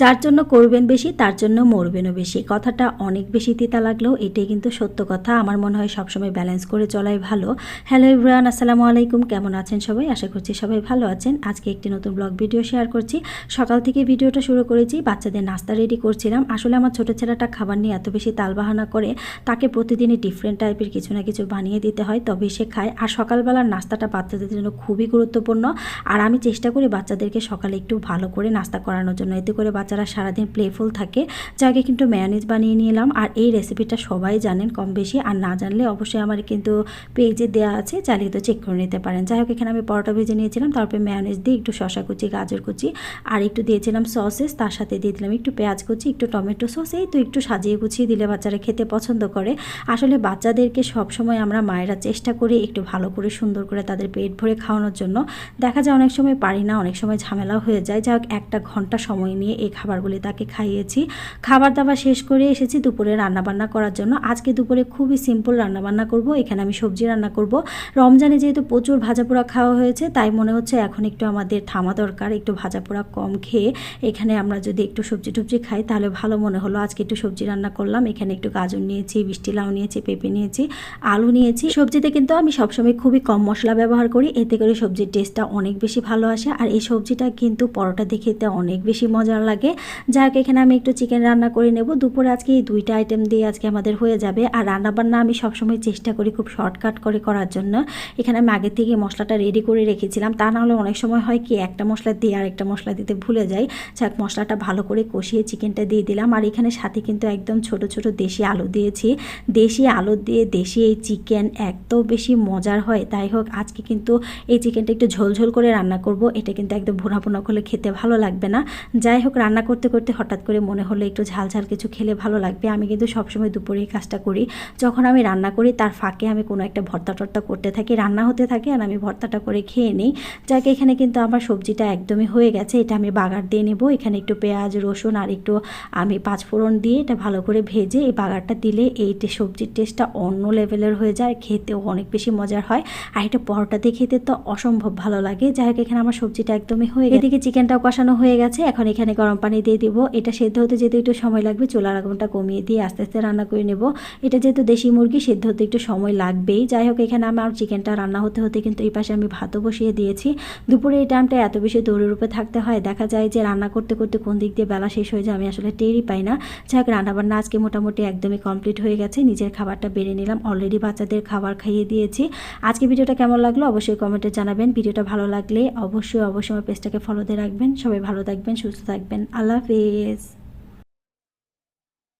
যার জন্য করবেন বেশি, তার জন্য মরবেনও বেশি। কথাটা অনেক বেশি তিতা লাগলেও এটাই কিন্তু সত্য কথা। আমার মনে হয় সবসময় ব্যালেন্স করে চলাই ভালো। হ্যালো ইব্রান আসসালামু আলাইকুম। কেমন আছেন সবাই? আশা করছি সবাই ভালো আছেন। আজকে একটি নতুন ব্লগ ভিডিও শেয়ার করছি। সকাল থেকে ভিডিওটা শুরু করেছি, বাচ্চাদের নাস্তা রেডি করছিলাম। আসলে আমার ছোটো ছেলেটা খাবার নিয়ে এত বেশি তালবাহানা করে, তাকে প্রতিদিনই ডিফারেন্ট টাইপের কিছু না কিছু বানিয়ে দিতে হয় তবে সে খায়। আর সকালবেলার নাস্তাটা বাচ্চাদের জন্য খুবই গুরুত্বপূর্ণ। আর আমি চেষ্টা করি বাচ্চাদেরকে সকালে একটু ভালো করে নাস্তা করানোর জন্য। এতে করে বাচ্চারা সারাদিন প্লেফুল থাকে। যাকে কিন্তু ম্যানেজ বানিয়ে নিলাম। আর এই রেসিপিটা সবাই জানেন কম বেশি। আর না জানলে অবশ্যই আমার কিন্তু পেজে দেওয়া আছে। চালিয়ে তো চেক করে নিতে পারেন। যাই হোক, এখানে আমি পরোটা ভেজে নিয়েছিলাম। তারপরে ম্যানেজ দিয়ে একটু শশা কুচি, গাজর কুচি, আর একটু দিয়েছিলাম সসেস তার সাথে দিয়ে দিলাম একটু পেঁয়াজ কুচি, একটু টমেটো সস এই তো একটু সাজিয়ে গুছিয়ে দিলে বাচ্চারা খেতে পছন্দ করে। আসলে বাচ্চাদেরকে সবসময় আমরা মায়েরা চেষ্টা করি একটু ভালো করে, সুন্দর করে তাদের পেট ভরে খাওয়ানোর জন্য। দেখা যায় অনেক সময় পারি না, অনেক সময় ঝামেলাও হয়ে যায়। যাই হোক, একটা ঘণ্টা সময় নিয়ে এই খাবারগুলি তাকে খাইয়েছি। খাবার দাবার শেষ করে এসেছি দুপুরে রান্নাবান্না করার জন্য। আজকে দুপুরে খুবই সিম্পল রান্নাবান্না করব। এখানে আমি সবজি রান্না করব। রমজানে যেহেতু প্রচুর ভাজাপোড়া খাওয়া হয়েছে, তাই মনে হচ্ছে এখন একটু আমাদের থামা দরকার, একটু ভাজাপোড়া কম খেয়ে এখানে আমরা যদি একটু সবজি টবজি খাই, তাহলে ভালো মনে হলো। আজকে একটু সবজি রান্না করলাম। এখানে একটু গাজর নিয়েছি বৃষ্টি লাউ নিয়েছি, পেঁপে নিয়েছি, আলু নিয়েছি। সবজিতে কিন্তু আমি সবসময় খুবই কম মশলা ব্যবহার করি। এতে করে সবজির টেস্টটা অনেক বেশি ভালো আসে। আর এই সবজিটা কিন্তু পরোটা দিয়ে খেতে অনেক বেশি মজার লাগে। যাক, এখানে আমি একটু চিকেন রান্না করে নেব। দুপুরে আজকে এই দুইটা আইটেম দিয়ে আজকে আমাদের হয়ে যাবে। আর রান্নাবান্না আমি সবসময় চেষ্টা করি খুব শর্টকাট করে করার জন্য। এখানে আমি আগে থেকে মশলাটা রেডি করে রেখেছিলাম। তা নাহলে অনেক সময় হয় কি, একটা মশলা দিয়ে আর একটা মশলা দিতে ভুলে যাই। যাক, মশলাটা ভালো করে কষিয়ে চিকেনটা দিয়ে দিলাম। আর এখানে সাথে কিন্তু একদম ছোট ছোট দেশি আলু দিয়েছি। দেশি আলু দিয়ে দেশি এই চিকেন এত বেশি মজার হয়। তাই হোক, আজকে কিন্তু এই চিকেনটা একটু ঝোলঝোল করে রান্না করব। এটা কিন্তু একদম ভুনা ভুনা করলে খেতে ভালো লাগবে না। যাই হোক, রান্না করতে করতে হঠাৎ করে মনে হলো একটু ঝাল ঝাল কিছু খেলে ভালো লাগবে। আমি কিন্তু সবসময় দুপুরে এই কাজটা করি। যখন আমি রান্না করি, তার ফাঁকে আমি কোনো একটা ভর্তা টর্তা করতে থাকি, রান্না হতে থাকে আর আমি ভর্তাটা করে খেয়ে নিই। যাকে, এখানে কিন্তু আমার সবজিটা একদমই হয়ে গেছে। এটা আমি বাগার দিয়ে নেব। এখানে একটু পেঁয়াজ, রসুন আর একটু আমি পাঁচফোড়ন দিয়ে এটা ভালো করে ভেজে এই বাগারটা দিলে এই সবজির টেস্টটা অন্য লেভেলের হয়ে যায়। খেতেও অনেক বেশি মজার হয়। আর এটা পরোটা দিয়ে খেতে তো অসম্ভব ভালো লাগে। যাই হোক, এখানে আমার সবজিটা একদমই হয়ে গেছে। এদিকে চিকেনটাও কষানো হয়ে গেছে। এখন এখানে গরম পানি দিয়ে দিব। এটা সেদ্ধ হতে যেতে একটু সময় লাগবে, চুলার আগুনটা কমিয়ে দিয়ে আস্তে আস্তে রান্না করে নেব। এটা যেহেতু দেশি মুরগি, সেদ্ধ হতে একটু সময় লাগবেই। যাই হোক, এখানে আমার চিকেনটা রান্না হতে হতে কিন্তু এই পাশে আমি ভাতও বসিয়ে দিয়েছি। দুপুরে এই টাইমটা এত বেশি দৌড়ের উপরে থাকতে হয়, দেখা যায় যে রান্না করতে করতে কোন দিক দিয়ে বেলা শেষ হয়ে যায় আমি আসলে টেরই পাই না। যাই হোক, রান্নাবান্না আজকে মোটামুটি একদমই কমপ্লিট হয়ে গেছে। নিজের খাবারটা বেড়ে নিলাম অলরেডি বাচ্চাদের খাবার খাইয়ে দিয়েছি। আজকে ভিডিওটা কেমন লাগল অবশ্যই কমেন্টে জানাবেন। ভিডিওটা ভালো লাগলে অবশ্যই অবশ্যই আমার পেজটাকে ফলো দিয়ে রাখবেন। সবাই ভালো থাকবেন, সুস্থ থাকবেন। আল্লাহ হাফেজ।